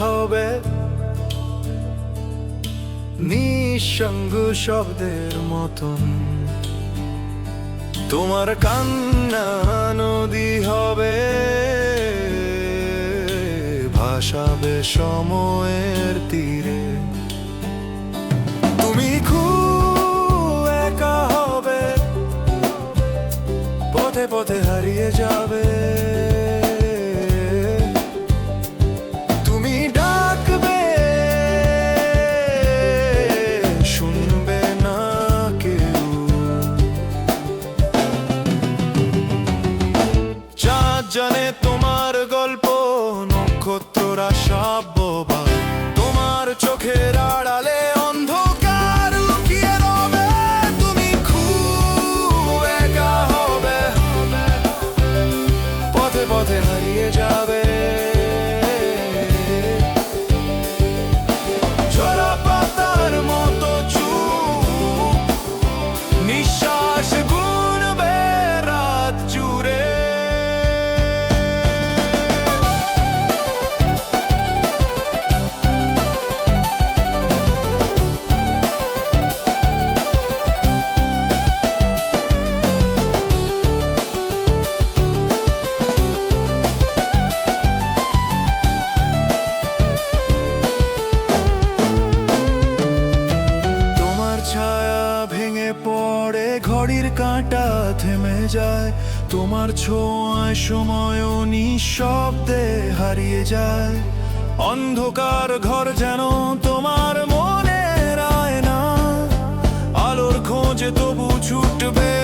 হবে। নিঃসঙ্গ শব্দের মতন। তোমার কান্না নদী হবে, ভাসাবে সময়ের তীরে। তুমি খুব একা হবে, পথে পথে হারিয়ে যাবে। কাঁটা থেমে যায়। তোমার ছোঁয়ায় সময় নিঃশব্দে হারিয়ে যায়। অন্ধকার ঘর যেন তোমার মনে রায় না আলোর খোঁজে তবু ছুটবে